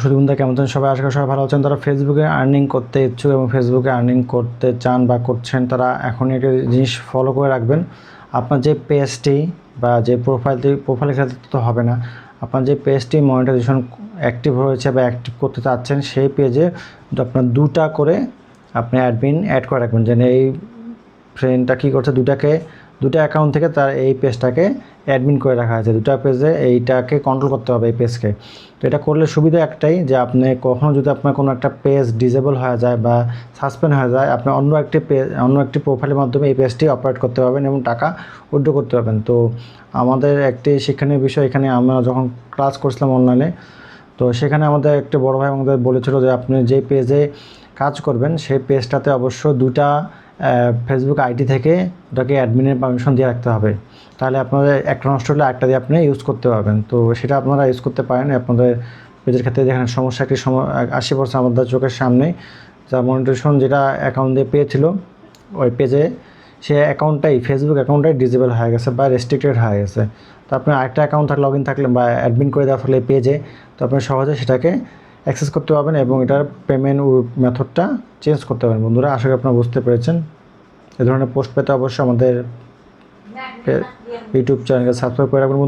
শুধু কেমন আছেন সবাই? আশা করি সবাই ভালো আছেন। তারা ফেসবুকে আর্নিং করতে ইচ্ছুক এবং ফেসবুকে আর্নিং করতে চান বা করছেন, তারা এখন একটা জিনিস ফলো করে রাখবেন। আপনার যে পেজটি বা যে প্রোফাইলটি প্রোফাইলের ক্ষেত্রে তো হবে না। আপনার যে পেজটি মনিটাইজেশন অ্যাক্টিভ হয়েছে বা অ্যাক্টিভ করতে চাচ্ছেন, সেই পেজে আপনার দুটা করে আপনি অ্যাডমিন অ্যাড করে রাখবেন। যেন এই ফ্রেন্ডটা কী করছে, দুটাকে দুটা অ্যাকাউন্ট থেকে তার এই পেজটাকে অ্যাডমিন করে রাখা আছে। দুটা পেজে এইটাকে কন্ট্রোল করতে হবে এই পেজকে তো এটা করলে সুবিধা একটাই যে আপনি কখনও যদি আপনার কোনো একটা পেজ ডিজেবল হয়ে যায় বা সাসপেন্ড হয়ে যায়, আপনি অন্য একটি পেজ অন্য একটি প্রোফাইলের মাধ্যমে এই পেজটি অপারেট করতে পারবেন এবং টাকা উইথড্র করতে পারবেন। তো আমাদের একটি শিক্ষণীয় বিষয় এখানে আমরা যখন ক্লাস করছিলাম অনলাইনে তো সেখানে আমাদের একটা বড় ভাই আমাদের বলেছিল যে আপনি যে পেজে কাজ করবেন, সেই পেজটাতে অবশ্য দুটা ফেসবুক আইডি থেকে ওটাকে অ্যাডমিনের পারমিশন দিয়ে রাখতে হবে। তাহলে আপনাদের একটা নষ্ট হলে একটা দিয়ে আপনি ইউজ করতে পারবেন। তো সেটা আপনারা ইউজ করতে পারেন। আপনাদের পেজের ক্ষেত্রে যেখানে সমস্যা একটি সম আশি পার্সেন্ট আমাদের চোখের সামনে, যা মনিটেশন যেটা অ্যাকাউন্ট দিয়ে পেয়েছিল, ওই পেজে, সে অ্যাকাউন্টটাই ফেসবুক অ্যাকাউন্টটাই ডিজেবল হয়ে গেছে বা রেস্ট্রিক্টেড হয়ে গেছে। তো আপনি আরেকটা অ্যাকাউন্ট থাকলে লগ ইন থাকলে বা অ্যাডমিন করে দেওয়ার ফলে পেজে, তো আপনি সহজে সেটাকে অ্যাক্সেস করতে পারবেন এবং এটার পেমেন্ট মেথডটা চেঞ্জ করতে পারবেন বন্ধুরা আশা করি আপনারা বুঝতে পেরেছেন এ ধরনের পোস্ট পেতে অবশ্যই আমাদের ইউটিউব চ্যানেলকে সাবস্ক্রাইব করে রাখবেন বন্ধু।